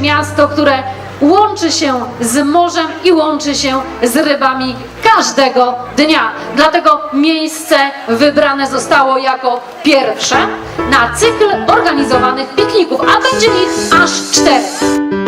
miasto, które łączy się z morzem i łączy się z rybami każdego dnia. Dlatego miejsce wybrane zostało jako pierwsze na cykl organizowanych pikników, a będzie ich aż cztery.